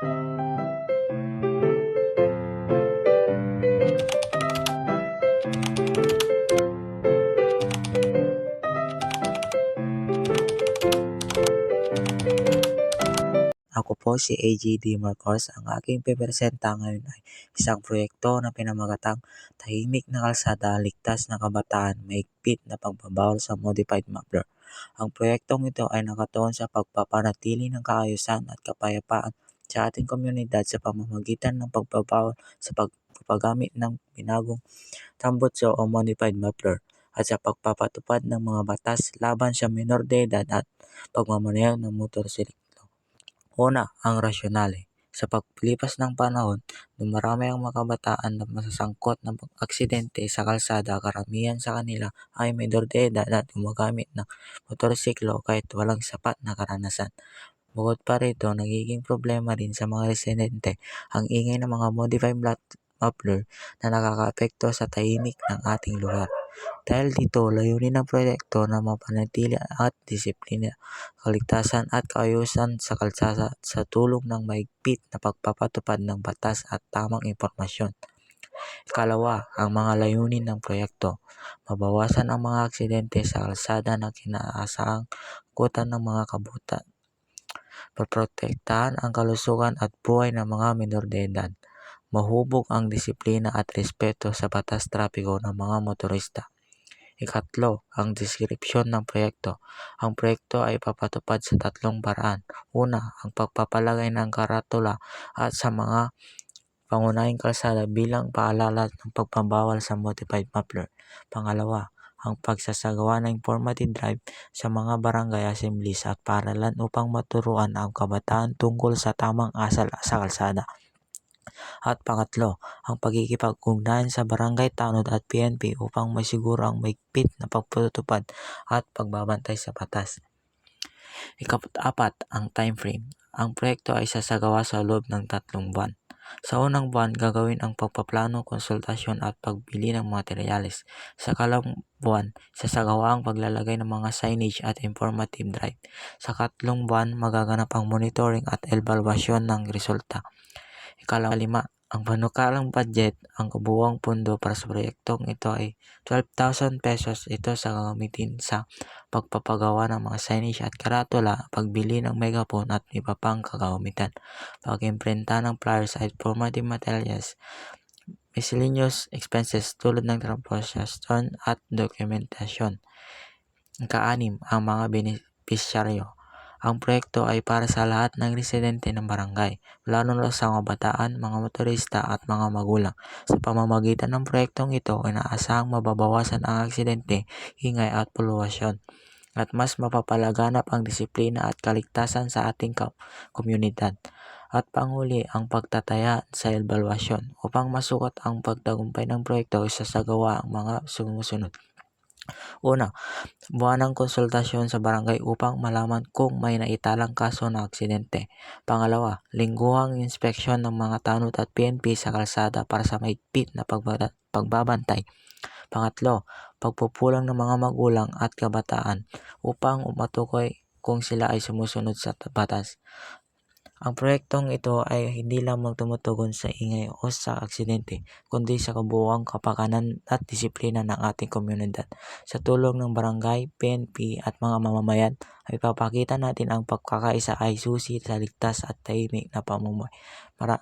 Ako po si AJD Marcos. Ang aking pipresenta ngayon ay isang proyekto na pinamagatang Tahimik na Kalsada, Ligtas na Kabataan, Mahigpit na Pagbabawal sa Modified Muffler. Ang proyektong ito ay nakatuon sa pagpapanatili ng kaayusan at kapayapaan sa ating komunidad sa pamamagitan ng pagbabawal sa pagpapagamit ng binagong tambutso o modified muffler at sa pagpapatupad ng mga batas laban sa minor de edad at pagmamaneho ng motorsiklo. Una, ang rasyonale. Sa paglipas ng panahon, dumarami ang mga kabataan na masasangkot ng aksidente sa kalsada. Karamihan sa kanila ay minor de edad at gumagamit ng motorsiklo kahit walang sapat na karanasan. Bukod pa rito, nagiging problema rin sa mga residente ang ingay ng mga modified muffler na nakakaapekto sa tahimik ng ating lugar. Dahil dito, layunin ng proyekto na mapanatili at disiplina, kaligtasan at kaayusan sa kalsada sa tulong ng mahigpit na pagpapatupad ng batas at tamang impormasyon. Ikalawa, ang mga layunin ng proyekto. Mabawasan ang mga aksidente sa kalsada na kinaasahang kutan ng mga kabutan. Paprotektahan ang kalusugan at buhay ng mga minor de edad. Mahubog ang disiplina at respeto sa batas trapiko ng mga motorista. Ikatlo, ang deskripsyon ng proyekto. Ang proyekto ay papatupad sa tatlong paraan. Una, ang pagpapalagay ng karatula at sa mga pangunahing kalsada bilang paalala ng pagbabawal sa modified muffler. Pangalawa, ang pagsasagawa ng informative drive sa mga barangay assemblies at paralan upang maturuan ang kabataan tungkol sa tamang asal sa kalsada. At pangatlo, ang pagkikipag-ugnayan sa barangay tanod at PNP upang masiguro ang mahigpit na pagtutupad at pagbabantay sa batas. Ikapat-apat, ang time frame. Ang proyekto ay sasagawa sa loob ng tatlong buwan. Sa unang buwan, gagawin ang pagpaplano, konsultasyon at pagbili ng materyales. Sa kalawang buwan, sasagawa ang paglalagay ng mga signage at informative drive. Sa katlong buwan, magaganap ang monitoring at evaluasyon ng resulta. Ikalima, ang panukalang budget, ang kabuuang pundo para sa proyektong ito ay 12,000 pesos. Ito sa gagamitin sa pagpapagawa ng mga signage at karatula, pagbili ng megaphone at iba pang kagamitan, pag-imprenta ng flyers at informative materials, miscellaneous expenses tulad ng transportation at dokumentasyon. Ikaanim, ang mga benepisyaryo. Ang proyekto ay para sa lahat ng residente ng barangay, lalo na sa mga bataan, mga motorista at mga magulang. Sa pamamagitan ng proyektong ito, inaasahang mababawasan ang aksidente, ingay at poluwasyon, at mas mapapalaganap ang disiplina at kaligtasan sa ating komunidad. At panghuli, ang pagtataya sa evaluasyon. Upang masukat ang pagtagumpay ng proyekto, isasagawa ang mga sumusunod. Una, buwanang konsultasyon sa barangay upang malaman kung may naitalang kaso ng aksidente. Pangalawa, lingguhang inspeksyon ng mga tanod at PNP sa kalsada para sa mahigpit na pagbabantay. Pangatlo, pagpupulang ng mga magulang at kabataan upang matukoy kung sila ay sumusunod sa batas. Ang proyektong ito ay hindi lamang tumutugon sa ingay o sa aksidente, kundi sa kabuuang kapakanan at disiplina ng ating komunidad. Sa tulong ng barangay, PNP at mga mamamayan, ay papakita natin ang pagkakaisa ay susi sa ligtas at tahimik na pamumuhay. Mara